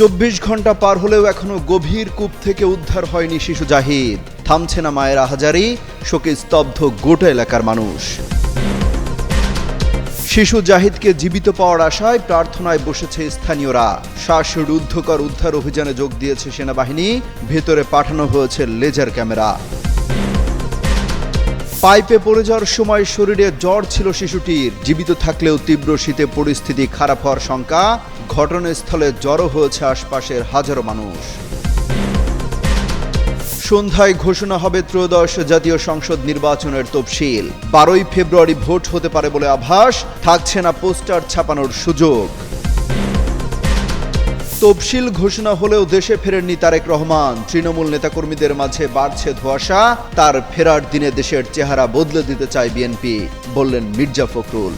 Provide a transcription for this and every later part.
চব্বিশ ঘণ্টা পার হলেও এখনও গভীর কূপ থেকে উদ্ধার হয়নি শিশু জাহিদ। থামছে না মায়ের আহাজারি, শোকে স্তব্ধ গোটা এলাকার মানুষ। শিশু জাহিদকে জীবিত পাওয়ার আশায় প্রার্থনায় বসেছে স্থানীয়রা। শ্বাসরুদ্ধকর উদ্ধার অভিযানে যোগ দিয়েছে সেনাবাহিনী, ভেতরে পাঠানো হয়েছে লেজার ক্যামেরা। পাইপে পড়ে যাওয়ার সময় শরীরে জ্বর ছিল শিশুটির। জীবিত থাকলেও তীব্র শীতে পরিস্থিতি খারাপ হওয়ার শঙ্কা ঘটনাস্থলে জড়ো হয়েছে আশপাশের হাজারো মানুষ। সন্ধ্যায় ঘোষণা হবে ত্রয়োদশ জাতীয় সংসদ নির্বাচনের তফসিল। বারোই ফেব্রুয়ারি ভোট হতে পারে বলে আভাস, থাকছে না পোস্টার ছাপানোর সুযোগ। তফসিল ঘোষণা হলেও দেশে ফেরেননি তারেক রহমান। তৃণমূল নেতাকর্মীদের মাঝে বাড়ছে ধোঁয়াশা। তার ফেরার দিনে দেশের চেহারা বদলে দিতে চায় বিএনপি, বললেন মির্জা ফখরুল।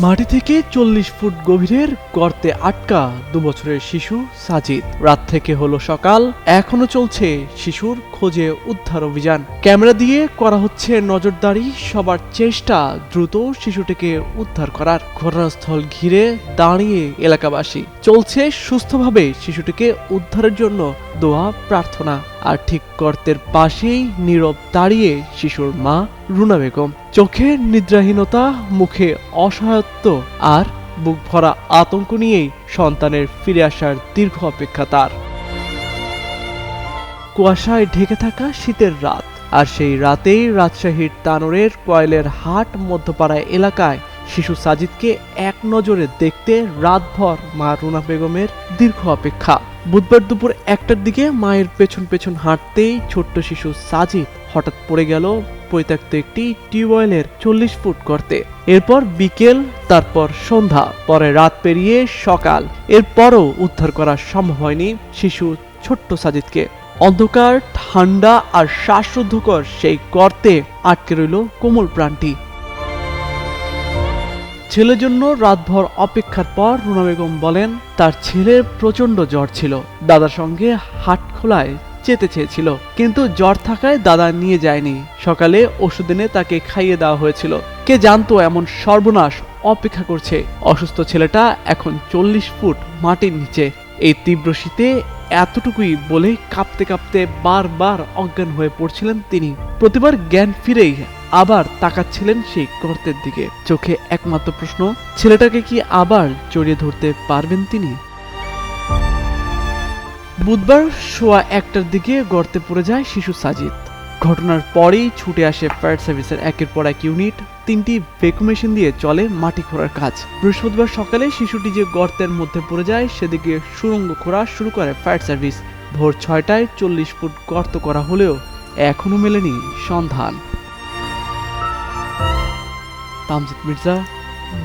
মাটি থেকে চল্লিশ ফুট গভীরের গর্তে আটকা দু বছরের শিশু সাজিদ। রাত থেকে হলো সকাল, এখনও চলছে শিশুর খোঁজে উদ্ধার অভিযান। ক্যামেরা দিয়ে করা হচ্ছে নজরদারি, সবার চেষ্টা দ্রুত শিশুটিকে উদ্ধার করার। ঘটনাস্থল ঘিরে দাঁড়িয়ে এলাকাবাসী, চলছে সুস্থভাবে শিশুটিকে উদ্ধারের জন্য দোয়া প্রার্থনা। আর ঠিক গর্তের পাশেই নীরব দাঁড়িয়ে শিশুর মা রুনা বেগম। চোখে নিদ্রাহীনতা, মুখে অসহায়ত্ব আর বুক ভরা আতঙ্ক নিয়েই সন্তানের ফিরে আসার দীর্ঘ অপেক্ষা তার। কুয়াশায় ঢেকে থাকা শীতের রাত আর সেই রাতেই রাজশাহীর তানোরের কয়েলের হাট মধ্যপাড়া এলাকায় শিশু সাজিদকে এক নজরে দেখতে রাতভর মা রুনা বেগমের দীর্ঘ অপেক্ষা। বুধবার দুপুর একটার দিকে মায়ের পেছন পেছন হাঁটতেই ছোট্ট শিশু সাজিদ হঠাৎ পড়ে গেল পরিত্যক্ত একটি টিউবওয়েলের চল্লিশ ফুট গর্তে। এরপর বিকেল, তারপর সন্ধ্যা, পরে রাত পেরিয়ে সকাল। এরপরও উদ্ধার করা সম্ভব হয়নি শিশু ছোট্ট সাজিদকে। অন্ধকার, ঠান্ডা আর শ্বাসরুদ্ধকর সেই গর্তে আটকে রইল কোমল প্রাণটি। ছেলের জন্য রাতভর অপেক্ষার পর রুনা বেগম বলেন, তার ছেলের প্রচণ্ড জ্বর ছিল। দাদার সঙ্গে হাট খোলায় যেতে চেয়েছিল, কিন্তু জ্বর থাকায় দাদা নিয়ে যায়নি। সকালে ওষুধ এনে তাকে খাইয়ে দেওয়া হয়েছিল। কে জানতো এমন সর্বনাশ অপেক্ষা করছে। অসুস্থ ছেলেটা এখন চল্লিশ ফুট মাটির নিচে। এই তীব্র শীতে এতটুকুই বলে কাঁপতে কাঁপতে বারবার অজ্ঞান হয়ে পড়ছিলেন তিনি। প্রতিবার জ্ঞান ফিরেই আবার তাকাচ্ছিলেন সেই গর্তের দিকে। চোখে একমাত্র প্রশ্ন, ছেলেটাকে কি আবার জড়িয়ে ধরতে পারবেন তিনি? বুধবার সোয়া একটার দিকে গর্তে পড়ে যায় শিশু সাজিদ। ঘটনার পরেই ছুটে আসে ফায়ার সার্ভিসের একের পর এক ইউনিট। তিনটি ভেকু মেশিন দিয়ে চলে মাটি খোঁড়ার কাজ। বৃহস্পতিবার সকালে শিশুটি যে গর্তের মধ্যে পড়ে যায়, সেদিকে সুড়ঙ্গ খোঁড়া শুরু করে ফায়ার সার্ভিস। ভোর ছয়টায় চল্লিশ ফুট গর্ত করা হলেও এখনও মেলেনি সন্ধান। তামজিদ মির্জা,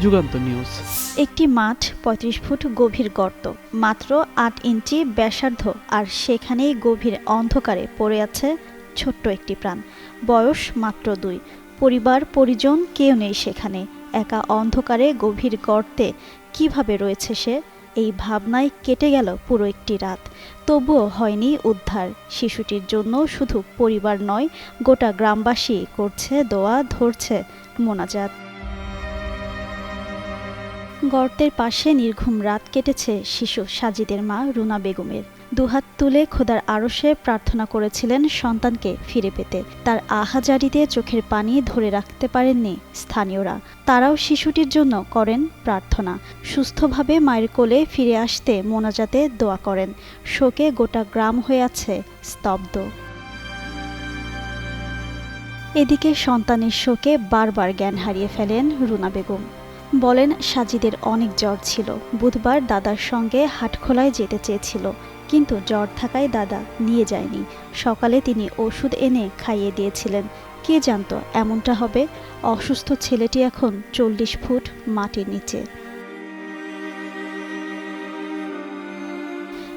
যুগান্ত নিউজ। একটি মাঠ ৩৫ ফুট গভীর গর্ত, মাত্র আট ইঞ্চি ব্যাসার্ধ, আর সেখানেই গভীর অন্ধকারে পড়ে আছে ছোট্ট একটি প্রাণ। বয়স মাত্র দুই। পরিবার, পরিজন, কেউ নেই সেখানে। একা অন্ধকারে গভীর গর্তে কীভাবে রয়েছে সে? এই ভাবনায় কেটে গেল পুরো একটি রাত। তবুও হয়নি উদ্ধার। শিশুটির জন্য শুধু পরিবার নয়, গোটা গ্রামবাসী করছে দোয়া, ধরছে মোনাজাত। গর্তের পাশে নির্ঘুম রাত কেটেছে শিশু সাজিদের মা রুনা বেগমের। দুহাত তুলে খোদার আরশে প্রার্থনা করেছিলেন সন্তানকে ফিরে পেতে। তার আহাজারিতে চোখের পানি ধরে রাখতে পারেননি স্থানীয়রা। তারাও শিশুটির জন্য করেন প্রার্থনা। সুস্থভাবে মায়ের কোলে ফিরে আসতে মোনাজাতে দোয়া করেন। শোকে গোটা গ্রাম হয়ে আছে স্তব্ধ। এদিকে সন্তানের শোকে বারবার জ্ঞান হারিয়ে ফেলেন রুনা বেগম। বলেন, সাজিদের অনেক জ্বর ছিল। বুধবার দাদার সঙ্গে হাটখোলায় যেতে চেয়েছিল। কিন্তু জ্বর থাকায় দাদা নিয়ে যায়নি। সকালে তিনি ওষুধ এনে খাইয়ে দিয়েছিলেন। কে জানতো, এমনটা হবে? অসুস্থ ছেলেটি এখন চল্লিশ ফুট মাটির নিচে।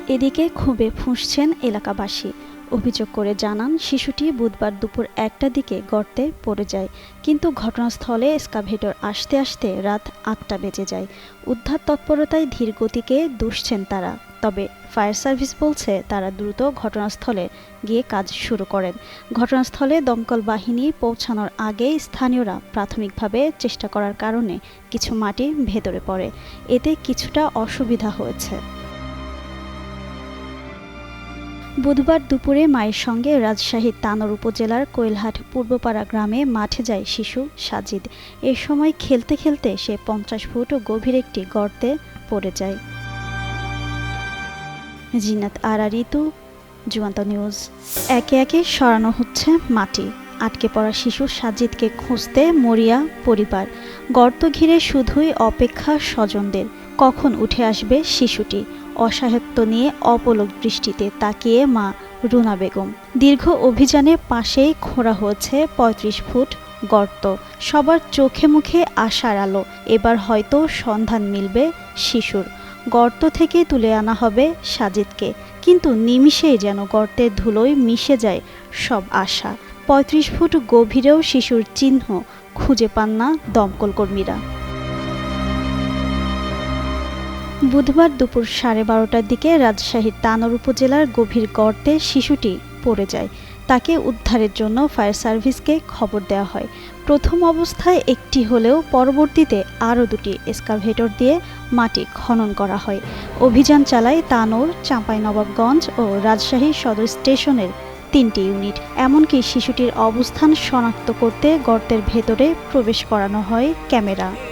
এদিকে ক্ষোভে ফুঁসছেন এলাকাবাসী। অভিযোগ করে জানান, শিশুটি বুধবার দুপুর একটার দিকে গর্তে পড়ে যায়, কিন্তু ঘটনাস্থলে এসকাভেটর আসতে আসতে রাত আটটা বেজে যায়। উদ্ধার তৎপরতায় ধীর গতিকে দুষছেন তারা, তবে ফায়ার সার্ভিস বলছে তারা দ্রুত ঘটনাস্থলে গিয়ে কাজ শুরু করেন। ঘটনাস্থলে দমকল বাহিনী পৌঁছানোর আগেই স্থানীয়রা প্রাথমিকভাবে চেষ্টা করার কারণে কিছু মাটি ভেতরে পড়ে। এতে কিছুটা অসুবিধা হয়েছে। বুধবার দুপুরে মায়ের সঙ্গে রাজশাহীর তানোর উপজেলার কোয়েলহাট পূর্বপাড়া গ্রামে মাঠে যায় শিশু সাজিদ। এ সময় খেলতে খেলতে সে পঞ্চাশ ফুট গভীর একটি গর্তে পড়ে যায়। জিনাত আরা, ঋতু জুয়ান্ত নিউজ। একে একে সরানো হচ্ছে মাটি। আটকে পড়া শিশু সাজিদকে খুঁজতে মরিয়া পরিবার। গর্ত ঘিরে শুধুই অপেক্ষা স্বজনদের। কখন উঠে আসবে শিশুটি? অসহায়ত্ব নিয়ে অপলক দৃষ্টিতে তাকিয়ে মা রুনা বেগম। দীর্ঘ অভিযানে পাশেই খোঁড়া হয়েছে ৩৫ ফুট গর্ত। সবার চোখে মুখে আশার আলো। এবার হয়তো সন্ধান মিলবে শিশুর। গর্ত থেকে তুলে আনা হবে সাজিদকে। কিন্তু নিমিষেই যেন গর্তের ধুলোয় মিশে যায় সব আশা। ৩৫ ফুট গভীরেও শিশুর চিহ্ন খুঁজে পান না দমকল কর্মীরা বুধবার দুপুর সাড়ে বারোটার দিকে রাজশাহীর তানোর উপজেলার গভীর গর্তে শিশুটি পড়ে যায়। তাকে উদ্ধারের জন্য ফায়ার সার্ভিসকে খবর দেওয়া হয়। প্রথম অবস্থায় একটি হলেও পরবর্তীতে আরও দুটি এসকাভেটর দিয়ে মাটি খনন করা হয়। অভিযান চালায় তানোর, চাঁপাইনবাবগঞ্জ ও রাজশাহী সদর স্টেশনের তিনটি ইউনিট। এমনকি শিশুটির অবস্থান শনাক্ত করতে গর্তের ভেতরে প্রবেশ করানো হয় ক্যামেরা।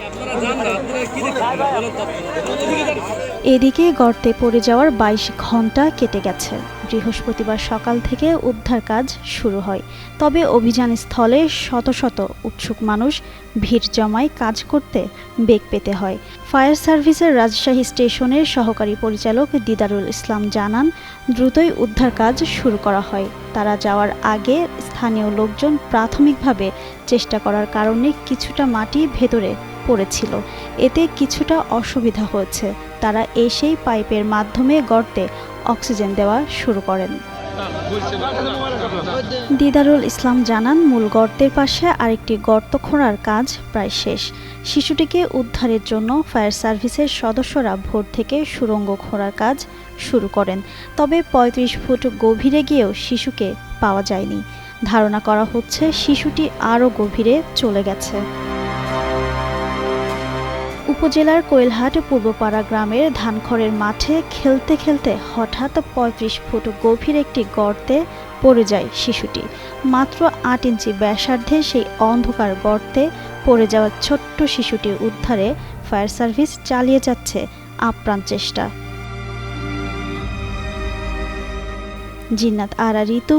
এদিকে গর্তে পড়ে যাওয়ার বাইশ ঘণ্টা কেটে গেছে। বৃহস্পতিবার সকাল থেকে উদ্ধার কাজ শুরু হয়। তবে অভিযান স্থলে শত শত উৎসুক মানুষ ভিড় জমায় কাজ করতে বেগ পেতে হয়। ফায়ার সার্ভিসের রাজশাহী স্টেশনের সহকারী পরিচালক দিদারুল ইসলাম জানান দ্রুতই উদ্ধার কাজ শুরু করা হয়। তারা যাওয়ার আগে স্থানীয় লোকজন প্রাথমিকভাবে চেষ্টা করার কারণে কিছুটা মাটি ভেতরে পড়েছিল। এতে কিছুটা অসুবিধা হয়েছে। তারা এসেই পাইপের মাধ্যমে গর্তে অক্সিজেন দেওয়া শুরু করেন। দিদারুল ইসলাম জানান, মূল গর্তের পাশে আরেকটি গর্ত খোঁড়ার কাজ প্রায় শেষ। শিশুটিকে উদ্ধারের জন্য ফায়ার সার্ভিসের সদস্যরা ভোর থেকে সুড়ঙ্গ খোঁড়ার কাজ শুরু করেন। তবে ৩৫ ফুট গভীরে গিয়েও শিশুকে পাওয়া যায়নি। ধারণা করা হচ্ছে, শিশুটি আরও গভীরে চলে গেছে। উপজেলার কোয়েলহাট পূর্বপাড়া গ্রামের ধানখড়ের মাঠে খেলতে খেলতে হঠাৎ ৩৫ ফুট গভীর একটি গর্তে পড়ে যায় শিশুটি। মাত্র আট ইঞ্চি ব্যাসার্ধে সেই অন্ধকার গর্তে পড়ে যাওয়া ছোট্ট শিশুটির উদ্ধারে ফায়ার সার্ভিস চালিয়ে যাচ্ছে আপ্রাণ চেষ্টা। জিন্নাত আরা ঋতু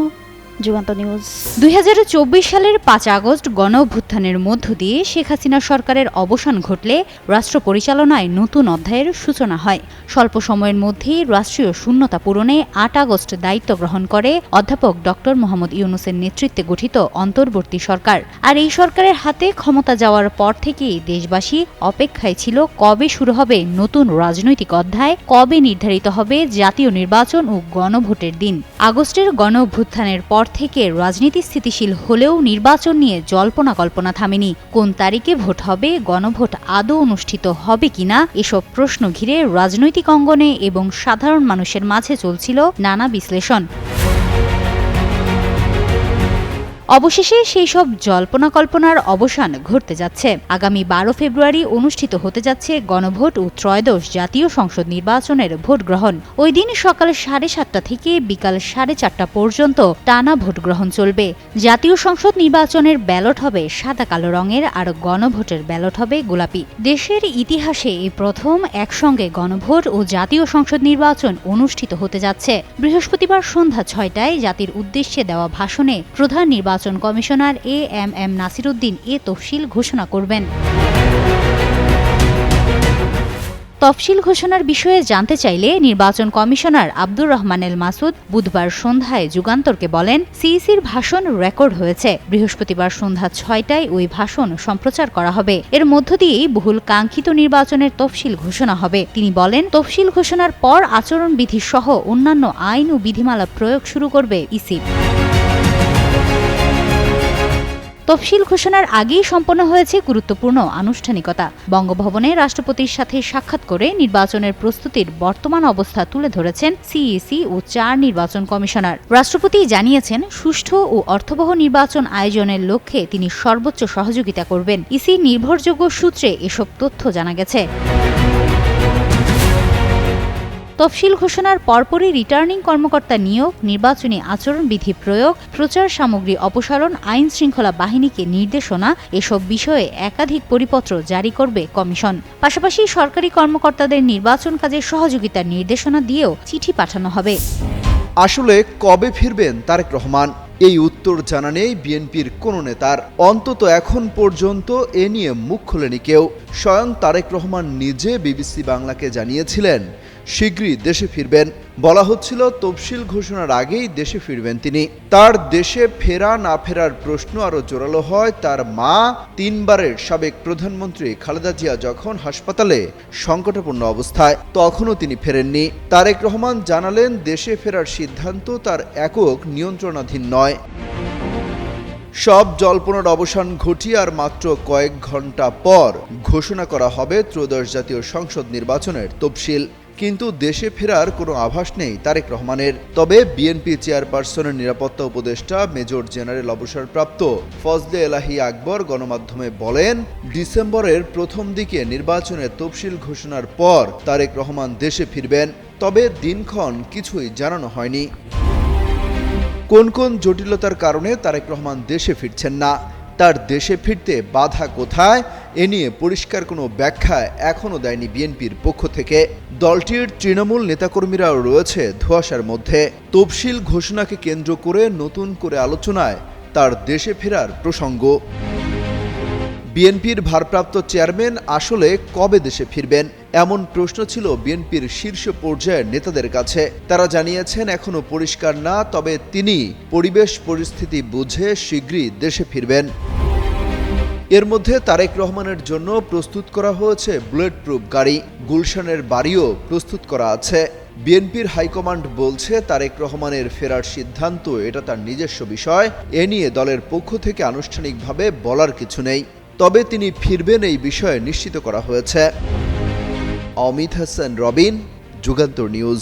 যুগান্ত নিউজ। দুই হাজার চব্বিশ সালের পাঁচ আগস্ট গণ অভ্যুত্থানের মধ্য দিয়ে শেখ হাসিনা সরকারের অবসান ঘটলে রাষ্ট্র পরিচালনায় নতুন অধ্যায়ের সূচনা হয়। স্বল্প সময়ের মধ্যেই রাষ্ট্রীয় শূন্যতা পূরণে আট আগস্ট দায়িত্ব গ্রহণ করে অধ্যাপক ডক্টর মোহাম্মদ ইউনুসের নেতৃত্বে গঠিত অন্তর্বর্তী সরকার। আর এই সরকারের হাতে ক্ষমতা যাওয়ার পর থেকেই দেশবাসী অপেক্ষায় ছিল কবে শুরু হবে নতুন রাজনৈতিক অধ্যায়, কবে নির্ধারিত হবে জাতীয় নির্বাচন ও গণভোটের দিন। আগস্টের গণ অভ্যুত্থানের পর থেকে রাজনীতি স্থিতিশীল হলেও নির্বাচন নিয়ে জল্পনা কল্পনা থামেনি। কোন তারিখে ভোট হবে, গণভোট আদৌ অনুষ্ঠিত হবে কিনা, এসব প্রশ্ন ঘিরে রাজনৈতিক অঙ্গনে এবং সাধারণ মানুষের মাঝে চলছিল নানা বিশ্লেষণ। অবশেষে সেই সব জল্পনা কল্পনার অবসান ঘটতে যাচ্ছে। আগামী বারো ফেব্রুয়ারি অনুষ্ঠিত হতে যাচ্ছে গণভোট ও ত্রয়োদশ জাতীয় সংসদ নির্বাচনের ভোট গ্রহণ। ওই দিন সকাল সাড়ে সাতটা থেকে বিকাল সাড়ে চারটা পর্যন্ত টানা ভোট গ্রহণ চলবে। জাতীয় সংসদ নির্বাচনের ব্যালট হবে সাদা কালো রঙের আর গণভোটের ব্যালট হবে গোলাপি। দেশের ইতিহাসে এই প্রথম একসঙ্গে গণভোট ও জাতীয় সংসদ নির্বাচন অনুষ্ঠিত হতে যাচ্ছে। বৃহস্পতিবার সন্ধ্যা ছয়টায় জাতির উদ্দেশ্যে দেওয়া ভাষণে প্রধান নির্বাচন commissioner A M M Nasiruddin এ তফসিল ঘোষণা করবেন। তফসিল ঘোষণার বিষয়ে জানতে চাইলে নির্বাচন কমিশনার আব্দুর রহমান এল মাসুদ বুধবার সন্ধ্যায় যুগান্তরকে বলেন, সিইসির ভাষণ রেকর্ড হয়েছে। বৃহস্পতিবার সন্ধ্যা ছয়টায় ওই ভাষণ সম্প্রচার করা হবে। এর মধ্য দিয়েই বহুল কাঙ্ক্ষিত নির্বাচনের তফসিল ঘোষণা হবে। তিনি বলেন তফসিল ঘোষণার পর আচরণবিধি সহ অন্যান্য আইন ও বিধিমালা প্রয়োগ শুরু করবে ইসি তফসিল ঘোষণার আগেই সম্পন্ন হয়েছে গুরুত্বপূর্ণ আনুষ্ঠানিকতা। বঙ্গভবনে রাষ্ট্রপতির সাথে সাক্ষাৎ করে নির্বাচনের প্রস্তুতির বর্তমান অবস্থা তুলে ধরেছেন সিইসি ও চার নির্বাচন কমিশনার। রাষ্ট্রপতি জানিয়েছেন, সুষ্ঠু ও অর্থবহ নির্বাচন আয়োজনের লক্ষ্যে তিনি সর্বোচ্চ সহযোগিতা করবেন। ইসি নির্ভরযোগ্য সূত্রে এসব তথ্য জানা গেছে। তফসিল ঘোষণার পরপরই রিটার্নিং কর্মকর্তা নিয়োগ, নির্বাচনী আচরণবিধি প্রয়োগ, প্রচার সামগ্রী অপসারণ, আইন শৃঙ্খলা বাহিনীকে নির্দেশনা, এসব বিষয়ে একাধিক পরিপত্র জারি করবে কমিশন। পাশাপাশি সরকারি কর্মকর্তাদের নির্বাচন কাজে সহযোগিতার নির্দেশনা দিয়েও চিঠি পাঠানো হবে। আসলে কবে ফিরবেন তারেক রহমান? এই উত্তর জানা নেই বিএনপির কোনো নেতার। অন্তত এখন পর্যন্ত এ নিয়ে মুখ খোলেনি কেউ। স্বয়ং তারেক রহমান নিজে বিবিসি বাংলাকে জানিয়েছিলেন শীঘ্রই দেশে ফিরবেন। বলা হচ্ছিল, তফসিল ঘোষণার আগেই দেশে ফিরবেন তিনি। তার দেশে ফেরা না ফেরার প্রশ্ন আরও জোরালো হয়। তার মা তিনবারের সাবেক প্রধানমন্ত্রী খালেদা জিয়া যখন হাসপাতালে সংকটাপন্ন অবস্থায়, তখনও তিনি ফেরেননি। তারেক রহমান জানালেন, দেশে ফেরার সিদ্ধান্ত তার একক নিয়ন্ত্রণাধীন নয়। সব জল্পনার অবসান ঘটিয়ে আর মাত্র কয়েক ঘণ্টা পর ঘোষণা করা হবে ত্রয়োদশ জাতীয় সংসদ নির্বাচনের তফসিল। কিন্তু দেশে ফেরার কোনো আভাস নেই তারেক রহমানের। তবে বিএনপি চেয়ারপারসনের নিরাপত্তা উপদেষ্টা মেজর জেনারেল অবসরপ্রাপ্ত ফজলে এলাহি আকবর গণমাধ্যমে বলেন, ডিসেম্বরের প্রথম দিকে নির্বাচনের তফসিল ঘোষণার পর তারেক রহমান দেশে ফিরবেন, তবে দিনক্ষণ কিছুই জানানো হয়নি। কোন কোন জটিলতার কারণে তারেক রহমান দেশে ফিরছেন না? তার দেশে ফিরতে বাধা কোথায়? এ নিয়ে পরিষ্কার কোনো ব্যাখ্যা এখনও দেয়নি বিএনপির পক্ষ থেকে। দলটির তৃণমূল নেতাকর্মীরাও রয়েছে ধোঁয়াশার মধ্যে। তফসিল ঘোষণাকে কেন্দ্র করে নতুন করে আলোচনায় তার দেশে ফেরার প্রসঙ্গ। বিএনপির ভারপ্রাপ্ত চেয়ারম্যান আসলে কবে দেশে ফিরবেন? এমন প্রশ্ন ছিল বিএনপির শীর্ষ পর্যায়ের নেতাদের কাছে। তারা জানিয়েছেন, এখনও পরিষ্কার না, তবে তিনি পরিবেশ পরিস্থিতি বুঝে শীঘ্রই দেশে ফিরবেন। এর মধ্যে তারেক রহমানের জন্য প্রস্তুত করা হয়েছে বুলেট প্রুফ গাড়ি। গুলশানের বাড়িও প্রস্তুত করা আছে। বিএনপির হাইকমান্ড বলছে তারেক রহমানের ফেরার সিদ্ধান্ত, এটা তার নিজস্ব বিষয়। এ নিয়ে দলের পক্ষ থেকে আনুষ্ঠানিকভাবে বলার কিছু নেই। তবে তিনি ফিরবেন এই বিষয়ে নিশ্চিত করা হয়েছে। অমিত হাসান, রবিন, যুগান্তর নিউজ।